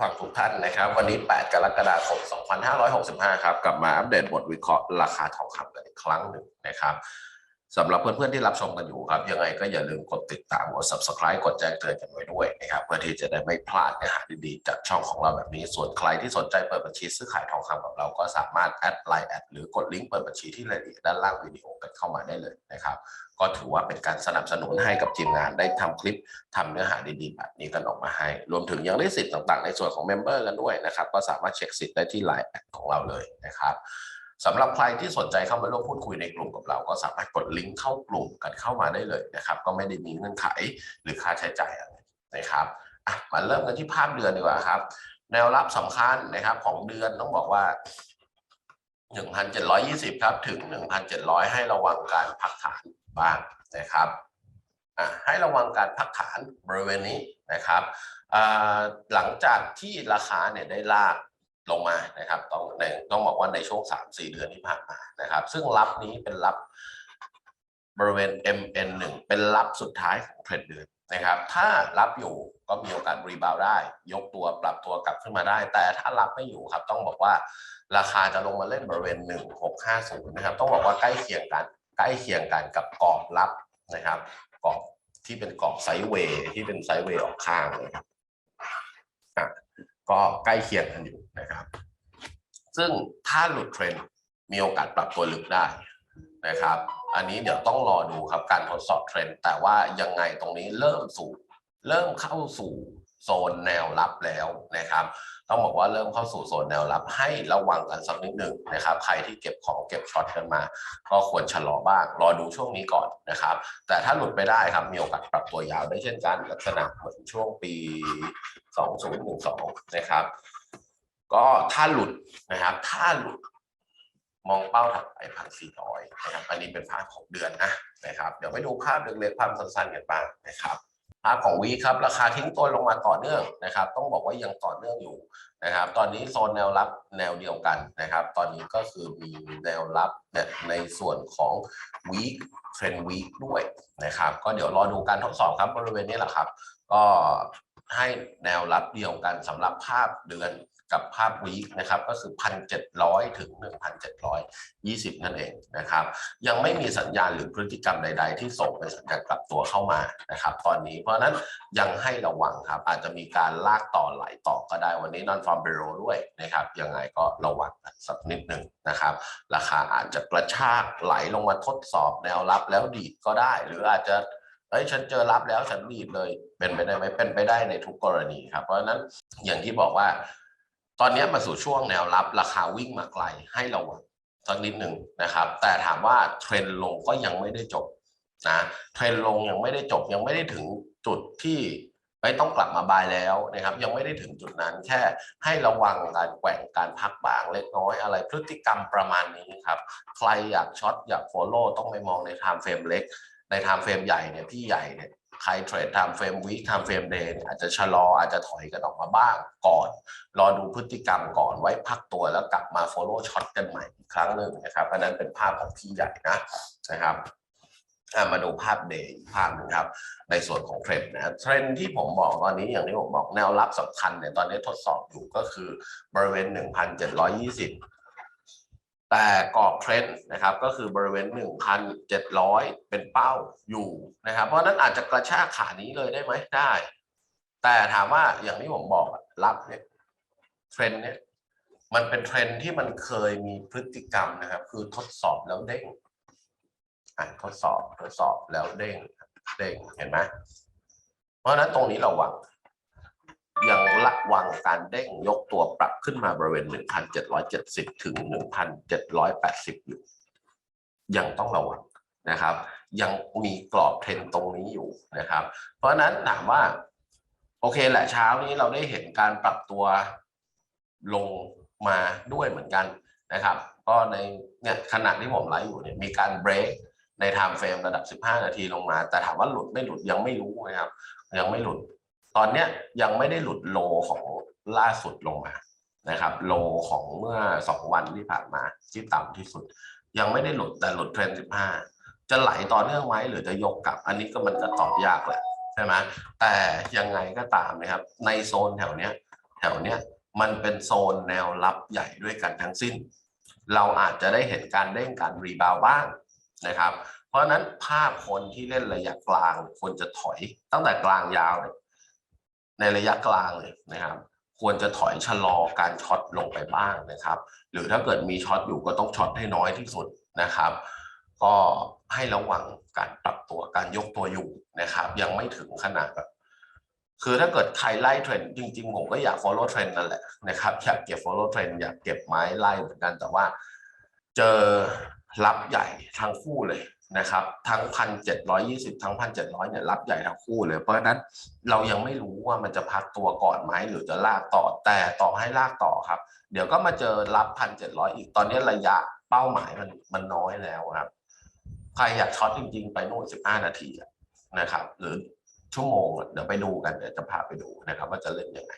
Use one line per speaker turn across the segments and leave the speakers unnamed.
ฟังทุกท่านนะครับ วันนี้ 8 กรกฎาคม 2565 ครับ กลับมาอัปเดตบทวิเคราะห์ราคาทองคำกันอีกครั้งหนึ่งนะครับ สำหรับเพื่อนๆที่รับชมกันอยู่ครับยังไงก็อย่าลืมกดติดตามกด subscribe กดแจ้งเตือนกันไว้ด้วยนะครับเพื่อที่จะได้ไม่พลาดเนื้อหาดีๆจากช่องของเราแบบนี้ ส่วนใครที่สนใจเปิดบัญชีซื้อขายทองคำกับเราก็สามารถแอดไลน์แอดหรือกดลิงก์เปิดบัญชีที่รายละเอียดด้านล่างวิดีโอกันเข้ามาได้เลยนะครับก็ถือว่าเป็นการสนับสนุนให้กับทีมงานได้ทำคลิปทำเนื้อหาดีๆแบบนี้กันออกมาให้ รวมถึงยังได้สิทธิ์ต่างๆ ในส่วนของเมมเบอร์กันด้วยนะครับก็สามารถเช็คสิทธิ์ได้ที่ไลน์แอดของเราเลยนะครับ สำหรับใครที่สนใจเข้ามาร่วมพูดคุยในกลุ่มกับเรา ก็สามารถกดลิงก์เข้ากลุ่มกันเข้ามาได้เลยนะครับ ก็ไม่ได้มีเงื่อนไขหรือค่าใช้จ่ายอะไรนะครับมาเริ่มกันที่ภาพเดือนดีกว่าครับ แนวรับสำคัญนะครับของเดือนต้องบอกว่า 1,720 ครับ ถึง 1,700 ให้ระวังการพักฐานบ้างนะครับให้ระวังการพักฐานบริเวณนี้นะครับหลังจากที่ราคาเนี่ยได้ลาก ลงมานะครับต้องต้องบอกว่าในช่วง 3-4 เดือนที่ผ่านมานะครับ ซึ่งรับนี้เป็นรับบริเวณ MN1 เป็นรับสุดท้ายของเทรนด์เดือนนะครับ ถ้ารับอยู่ก็มีโอกาสรีบาวได้ ยกตัวปรับตัวกลับขึ้นมาได้ แต่ถ้ารับไม่อยู่ครับ ต้องบอกว่าราคาจะลงมาเล่นบริเวณ 1650 นะครับ ต้องบอกว่าใกล้เคียงกัน ใกล้เคียงกันกับกรอบรับนะครับกรอบที่เป็นกรอบไซด์เวย์ที่เป็นไซด์เวย์ออกข้างเลยครับ ก็ใกล้เคียงกันอยู่นะครับ ซึ่งถ้าหลุดเทรนด์มีโอกาสปรับตัวลึกได้นะครับ อันนี้เดี๋ยวต้องรอดูครับการทดสอบเทรนด์แต่ว่ายังไงตรงนี้เริ่มสู่ เริ่มเข้าสู่โซนแนวรับแล้วนะครับ ต้องบอกว่าเริ่มเข้าสู่โซนแนวรับให้ระวังกันสักนิดหนึ่งนะครับ ใครที่เก็บของเก็บช็อตกันมา ก็ควรชะลอบ้าง รอดูช่วงนี้ก่อนนะครับ แต่ถ้าหลุดไปได้ครับมีโอกาสปรับตัวยาวได้เช่นกันลักษณะเหมือนช่วงปี 2012 นะครับ ก็ถ้าหลุดนะครับ ถ้าหลุดมองเป้าถัดไปพันสี่ร้อยนะครับ อันนี้เป็นภาพของเดือนนะนะครับ เดี๋ยวไปดูภาพเล็กๆภาพสั้นๆกันบ้างนะครับ ภาพของวีครับราคาทิ้งตัวลงมาต่อเนื่องนะครับ ต้องบอกว่ายังต่อเนื่องอยู่นะครับ ตอนนี้โซนแนวรับแนวเดียวกันนะครับ ตอนนี้ก็คือมีแนวรับเนี่ยในส่วนของวีคเทรนวีคด้วยนะครับ ก็เดี๋ยวรอดูการทดสอบครับบริเวณนี้แหละครับ ก็ให้แนวรับเดียวกันสำหรับภาพเดือน กับภาพวีคนะครับก็คือพันเจ็ดร้อยถึงหนึ่งพันเจ็ดร้อยยี่สิบนั่นเองนะครับ ยังไม่มีสัญญาณหรือพฤติกรรมใด ๆ ที่ส่งเป็นสัญญาณกลับตัวเข้ามานะครับ ตอนนี้เพราะนั้นยังให้ระวังครับ อาจจะมีการลากต่อไหลต่อก็ได้วันนี้นอนฟอร์มเบโรด้วยนะครับ ยังไงก็ระวังสักนิดหนึ่งนะครับ ราคาอาจจะกระชากไหลลงมาทดสอบแนวรับแล้วดีดก็ได้ หรืออาจจะเอ้ยฉันเจอรับแล้วฉันดีดเลยเป็นไปได้ไหมเป็นไปได้ในทุกกรณีครับ เพราะฉะนั้นอย่างที่บอกว่า ตอนนี้มาสู่ช่วงแนวรับราคาวิ่งมาไกลให้ระวังสักนิดหนึ่งนะครับ แต่ถามว่าเทรนด์ลงก็ยังไม่ได้จบนะเทรนด์ลงยังไม่ได้จบยังไม่ได้ถึงจุดที่ไม่ต้องกลับมาบายแล้วนะครับ ยังไม่ได้ถึงจุดนั้นแค่ให้ระวังการแกว่งการพักบางเล็กน้อยอะไรพฤติกรรมประมาณนี้ครับ ใครอยากช็อตอยากโฟลโล่ต้องไปมองในไทม์เฟรมเล็ก ในไทม์เฟรมใหญ่เนี่ยพี่ใหญ่เนี่ย ใครเทรดไทม์เฟรมวีคไทม์เฟรมเดย์อาจจะชะลออาจจะถอยกันออกมาบ้างก่อน รอดูพฤติกรรมก่อนไว้พักตัวแล้วกลับมา follow shot กันใหม่อีกครั้งหนึ่งนะครับอันนั้นเป็นภาพของพี่ใหญ่นะนะครับมาดูภาพเดย์ภาพหนึงครับ ในส่วนของเทรนด์นะเทรนด์ที่ผมบอกตอนนี้อย่างที่ผมบอกแนวรับสำคัญเนี่ยตอนนี้ทดสอบอยู่ก็คือบริเวณ 1,720 แต่กรอบเทรนด์นะครับก็คือบริเวณ 1,700 เป็นเป้าอยู่นะครับ เพราะนั้นอาจจะกระชากขานี้เลยได้ไหมได้ แต่ถามว่าอย่างที่ผมบอกรับเนี่ยเทรนด์เนี่ยมันเป็นเทรนด์ที่มันเคยมีพฤติกรรมนะครับ คือทดสอบแล้วเด้งอะทดสอบทดสอบแล้วเด้งเด้งเห็นไหมเพราะนั้นตรงนี้เระวัง ยังระวังการเด้งยกตัวปรับขึ้นมาบริเวณ 1,770 ถึง 1,780 อยู่ ยังต้องระวังนะครับ ยังมีกรอบเทรนตรงนี้อยู่นะครับ เพราะนั้นถามว่า โอเคแหละเช้านี้เราได้เห็นการปรับตัวลงมาด้วยเหมือนกันนะครับ ก็ในเนี่ยขณะที่ผมไลฟ์อยู่เนี่ยมีการเบรกในไทม์เฟรมระดับ 15 นาทีลงมา แต่ถามว่าหลุดไม่หลุดยังไม่รู้นะครับ ยังไม่หลุด ตอนเนี้ยยังไม่ได้หลุดโลของล่าสุดลงมานะครับโลของเมื่อ 2 วันที่ผ่านมาที่ต่ำที่สุด ยังไม่ได้หลุดแต่หลุดเทรนด์15 จะไหลต่อเนื่องไหมหรือจะยกกลับ อันนี้ก็มันก็ตอบยากแหละใช่ไหมแต่ยังไงก็ตามนะครับ ในโซนแถวเนี้ยแถวเนี้ยมันเป็นโซนแนวรับใหญ่ด้วยกันทั้งสิ้น เราอาจจะได้เห็นการเด้งการรีบาวบ้างนะครับ เพราะฉะนั้นภาพคนที่เล่นระยะกลางควรจะถอยตั้งแต่กลางยาวเนี่ย ในระยะกลางเลยนะครับ ควรจะถอยชะลอการช็อตลงไปบ้างนะครับ หรือถ้าเกิดมีช็อตอยู่ก็ต้องช็อตให้น้อยที่สุดนะครับ ก็ให้ระวังการปรับตัวการยกตัวอยู่นะครับ ยังไม่ถึงขนาดแบบคือถ้าเกิดใครไล่เทรนด์จริงๆ ผมก็อยาก follow trend นั่นแหละนะครับอยากเก็บ follow trend อยากเก็บไม้ไล่เหมือนกันแต่ว่า เจอรับใหญ่ทั้งคู่เลย นะครับทั้งพันเจ็ดร้อยี่สิบทั้งพันเจ็ดร้อยเนี่ยรับใหญ่ทั้งคู่เลย เพราะฉะนั้นเรายังไม่รู้ว่ามันจะพักตัวก่อนไหมหรือจะลากต่อแต่ต่อให้ลากต่อครับ เดี๋ยวก็มาเจอรับพันเจ็ดร้อยอีกตอนนี้ระยะเป้าหมายมันมันน้อยแล้วครับใครอยากช็อตจริง ๆ ไปโน่นสิบห้านาทีนะครับ หรือชั่วโมงเดี๋ยวไปดูกันเดี๋ยวจะพาไปดูนะครับ ว่าจะเล่นยังไง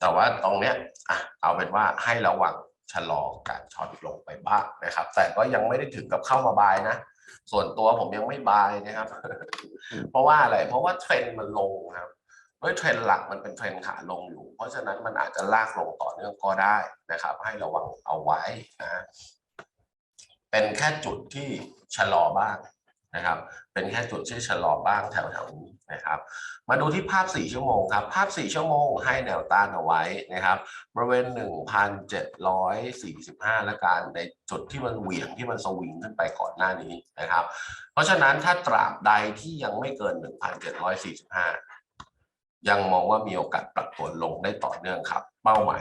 แต่ว่าตรงเนี้ยอะเอาเป็นว่าให้ระวัง ชะลอการช็อตลงไปบ้างนะครับ แต่ก็ยังไม่ได้ถึงกับเข้ามาบายนะ ส่วนตัวผมยังไม่บายนะครับ เพราะว่าอะไร เพราะว่าเทรนด์มันลงครับด้วยเทรนด์หลักมันเป็นเทรนด์ขาลงอยู่ เพราะฉะนั้นมันอาจจะลากลงต่อเนื่องก็ได้นะครับ ให้ระวังเอาไว้นะเป็นแค่จุดที่ชะลอบ้าง นะครับ เป็นแค่จุดที่ชะลอบ้างแถวๆนี้นะครับ มาดูที่ภาพ 4 ชั่วโมงครับ ภาพ 4 ชั่วโมงให้แนวต้านเอาไว้นะครับ บริเวณ 1,745 และการในจุดที่มันเหวี่ยงที่มันสวิงขึ้นไปก่อนหน้านี้นะครับ เพราะฉะนั้นถ้าตราบใดที่ยังไม่เกิน 1,745 ยังมองว่ามีโอกาสปรับตัวลงได้ต่อเนื่องครับ เป้าหมาย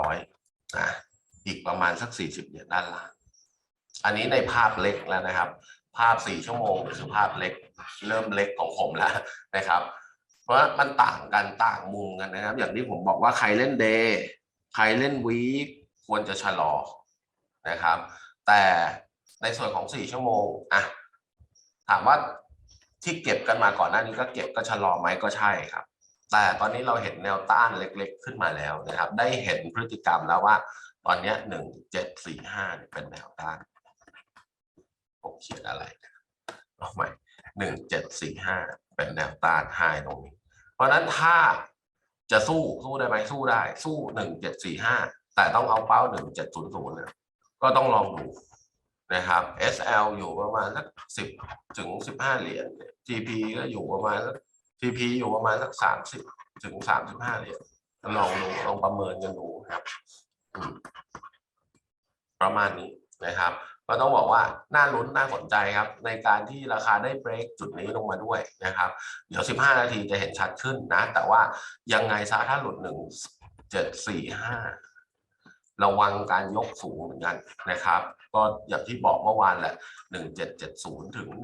1,700นะอีกประมาณสัก 40 เหรียญด้านล่าง อันนี้ในภาพเล็กแล้วนะครับ ภาพ 4 ชั่วโมงคือภาพเล็กเริ่มเล็กของผมแล้วนะครับ เพราะมันต่างกันต่างมุมกันนะครับ อย่างที่ผมบอกว่าใครเล่นเดย์ใครเล่นวีคควรจะชะลอนะครับ แต่ในส่วนของ 4 ชั่วโมงอะถามว่าที่เก็บกันมาก่อนหน้านี้ก็เก็บก็ชะลอไหมก็ใช่ครับ แต่ตอนนี้เราเห็นแนวต้านเล็กๆ ขึ้นมาแล้วนะครับ ได้เห็นพฤติกรรมแล้วว่า ตอนนี้หนึ่งเจ็ดสี่ห้าเป็นแนวต้าน ผมเขียนอะไรเอาใหม่หนึ่งเจ็ดสี่ห้าเป็นแนวต้านไฮตรงนี้ เพราะนั้นถ้าจะสู้สู้ได้ไหมสู้ได้ สู้หนึ่งเจ็ดสี่ห้าแต่ต้องเอาเป้าหนึ่งเจ็ดศูนย์ศูนย์ก็ต้องลองดูนะครับ SL อยู่ประมาณสักสิบถึงสิบห้าเหรียญ GP ก็อยู่ประมาณสัก TP อยู่ประมาณสักสามสิบถึงสามสิบห้าเหรียญลองดูลองประเมินกันดูครับ ประมาณนี้ นะครับก็ต้องบอกว่าน่าลุ้นน่าสนใจครับ ในการที่ราคาได้เบรกจุดนี้ลงมาด้วยนะครับ เดี๋ยว 15 นาทีจะเห็นชัดขึ้นนะ แต่ว่ายังไงซะถ้าหลุด 1 7 4 5 ระวังการยกสูงเหมือนกันนะครับ ก็อย่างที่บอกเมื่อวานแหละ 1770 ถึง 1780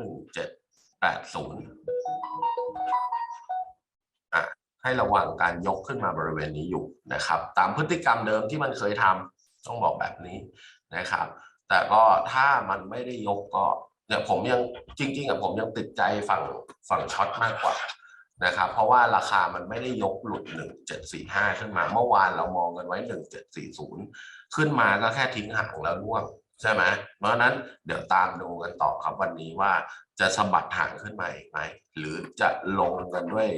อะให้ระวังการยกขึ้นมาบริเวณนี้อยู่นะครับ ตามพฤติกรรมเดิมที่มันเคยทำต้องบอกแบบนี้นะครับ แต่ก็ถ้ามันไม่ได้ยกก็เนี่ยผมยังจริงๆอะผมยังติดใจฝั่งฝั่งช็อตมากกว่านะครับเพราะว่าราคามันไม่ได้ยกหลุด 1745 ขึ้นมา เมื่อวานเรามองกันไว้ 1740 ขึ้นมาก็แค่ทิ้งห่างแล้วร่วงใช่ไหมเพราะฉะนั้นเดี๋ยวตามดูกันต่อครับวันนี้ว่าจะสะบัดห่างขึ้นมาอีกไหม หรือจะลงกันด้วย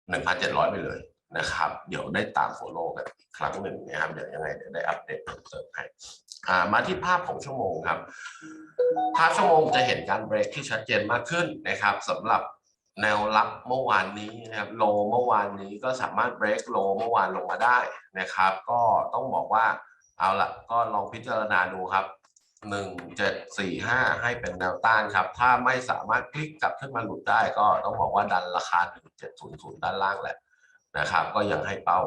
1,700 ไปเลย นะครับ เดี๋ยวได้ตามโฟโล่กันอีกครั้งหนึ่งนะครับ เดี๋ยวยังไงเดี๋ยวได้อัปเดตเพิ่มเติมให้มาที่ภาพของชั่วโมงครับ ภาพชั่วโมงจะเห็นการเบรกที่ชัดเจนมากขึ้นนะครับสำหรับแนวรับเมื่อวานนี้นะครับโลเมื่อวานนี้ก็สามารถเบรกโลเมื่อวานลงมาได้นะครับ ก็ต้องบอกว่าเอาละก็ลองพิจารณาดูครับหนึ่งเจ็ดสี่ห้าให้เป็นแนวต้านครับ ถ้าไม่สามารถพลิกกลับขึ้นมาหลุดได้ก็ต้องบอกว่าดันราคาหนึ่งเจ็ดศูนย์ศูนย์ด้านล่างแหละ นะครับ ก็ยังให้เป้า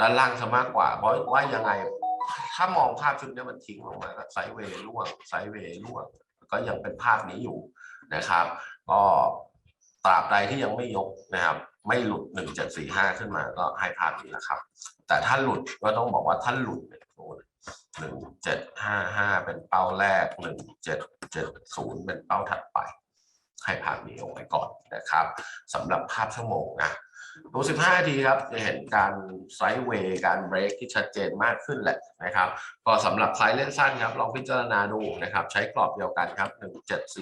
ด้านล่างซะมากกว่า เพราะว่ายังไง ถ้ามองภาพชุดนี้มันทิ้งลงมาไซเวย์ร่วงไซเวย์ร่วง ก็ยังเป็นภาพนี้อยู่นะครับ ก็ตราบใดที่ยังไม่ยกนะครับ ไม่หลุดหนึ่งเจ็ดสี่ห้าขึ้นมาก็ให้ภาพนี้นะครับ แต่ถ้าหลุดก็ต้องบอกว่าถ้าหลุดเนี่ยหนึ่งเจ็ดห้าห้าเป็นเป้าแรกหนึ่งเจ็ดเจ็ดศูนย์เป็นเป้าถัดไป ให้ภาพนี้เอาไว้ก่อนนะครับสำหรับภาพชั่วโมงนะ ดู 15 นาทีครับ จะเห็นการไซด์เวย์การเบรกที่ชัดเจนมากขึ้นแหละนะครับ ก็สำหรับใครเล่นสั้นครับ ลองพิจารณาดูนะครับ ใช้กรอบเดียวกันครับ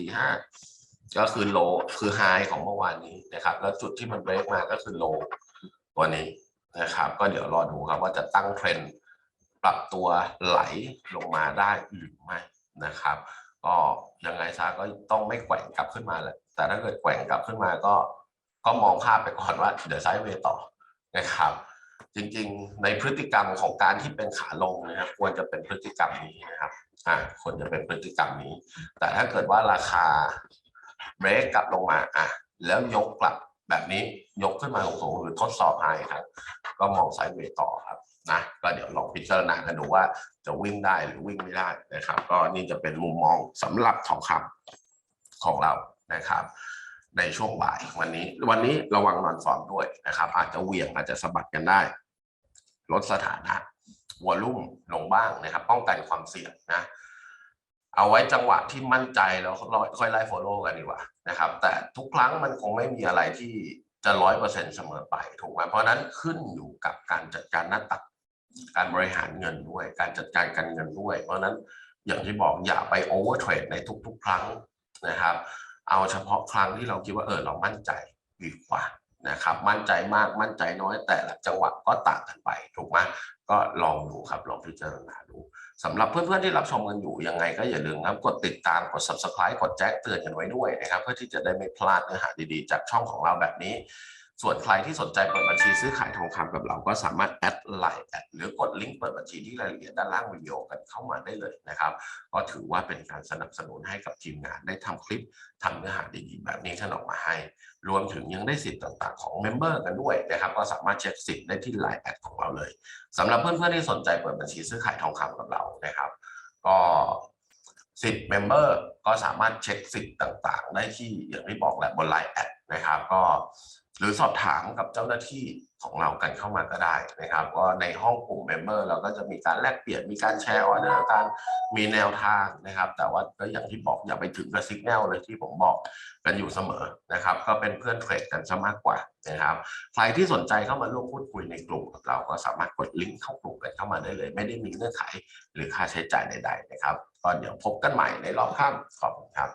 1745 ก็คือโลคือไฮของเมื่อวานนี้นะครับ แล้วจุดที่มันเบรกมาก็คือโลตัวนี้นะครับ ก็เดี๋ยวรอดูครับว่าจะตั้งเทรนด์ปรับตัวไหลลงมาได้หรือไม่นะครับ ก็ยังไงซะก็ต้องไม่แกว่งกลับขึ้นมาแหละ แต่ถ้าเกิดแกว่งกลับขึ้นมาก็ ก็มองภาพไปก่อนว่าเดี๋ยวไซด์เวย์ต่อนะครับ จริงๆ ในพฤติกรรมของการที่เป็นขาลงนะครับควรจะเป็นพฤติกรรมนี้นะครับอ่าควรจะเป็นพฤติกรรมนี้ แต่ถ้าเกิดว่าราคาเบรกกลับลงมาอะแล้วยกกลับแบบนี้ยกขึ้นมาสูงหรือทดสอบไฮครับ ก็มองไซด์เวย์ต่อครับนะก็เดี๋ยวลองพิจารณากันดูว่าจะวิ่งได้หรือวิ่งไม่ได้นะครับ ก็นี่จะเป็นมุมมองสำหรับทองคำของเรานะครับ ในช่วงบ่ายวันนี้ วันนี้ระวังนอนฟอร์มด้วยนะครับ อาจจะเหวี่ยงอาจจะสะบัดกันได้ ลดสถานะวอลุ่มลงบ้างนะครับ ป้องกันความเสี่ยงนะ เอาไว้จังหวะที่มั่นใจแล้วค่อยไล่ follow กันดีกว่านะครับ แต่ทุกครั้งมันคงไม่มีอะไรที่จะร้อยเปอร์เซ็นต์เสมอไปถูกไหมเพราะนั้นขึ้นอยู่กับการจัดการหน้าตัก การบริหารเงินด้วย การจัดการการเงินด้วย เพราะนั้นอย่างที่บอกอย่าไปโอเวอร์เทรดในทุก ๆ ครั้งนะครับ เอาเฉพาะครั้งที่เราคิดว่าเออเรามั่นใจดีกว่านะครับ มั่นใจมากมั่นใจน้อยแต่ละจังหวะก็ต่างกันไปถูกไหมก็ลองดูครับ ลองพิจารณาดูสำหรับเพื่อนๆที่รับชมกันอยู่ยังไงก็อย่าลืมครับกดติดตามกด subscribe กดแจ้งเตือนกันไว้ด้วยนะครับ เพื่อที่จะได้ไม่พลาดเนื้อหาดีๆ จากช่องของเราแบบนี้ ส่วนใครที่สนใจเปิดบัญชีซื้อขายทองคำกับเราก็สามารถแอดไลน์แอดหรือกดลิงก์เปิดบัญชีที่รายละเอียดด้านล่างวิดีโอกันเข้ามาได้เลยนะครับ ก็ถือว่าเป็นการสนับสนุนให้กับทีมงานได้ทำคลิปทำเนื้อหาดีๆแบบนี้ท่านออกมาให้ รวมถึงยังได้สิทธิ์ต่างๆของเมมเบอร์กันด้วยนะครับ ก็สามารถเช็คสิทธิ์ได้ที่ไลน์แอดของเราเลยสำหรับเพื่อนๆที่สนใจเปิดบัญชีซื้อขายทองคำกับเรานะครับ ก็สิทธิ์เมมเบอร์ก็สามารถเช็คสิทธิ์ต่างๆ ได้ที่อย่างที่บอกแหละบนไลน์แอดนะครับ ก็ หรือสอบถามกับเจ้าหน้าที่ของเรากันเข้ามาก็ได้นะครับก็ในห้องกลุ่มเมมเบอร์เราก็จะมีการแลกเปลี่ยนมีการแชร์ออเดอร์การมีแนวทางนะครับ แต่ว่าก็อย่างที่บอกอย่าไปถึงกับสิกแนลเลยที่ผมบอกกันอยู่เสมอนะครับ ก็เป็นเพื่อนเทรดกันซะมากกว่านะครับ ใครที่สนใจเข้ามาร่วมพูดคุยในกลุ่มเราก็สามารถกดลิงก์เข้ากลุ่มกันเข้ามาได้เลย ไม่ได้มีเงื่อนไขหรือค่าใช้จ่ายใด ๆ นะครับก็เดี๋ยวพบกันใหม่ในรอบค่ำขอบคุณครับ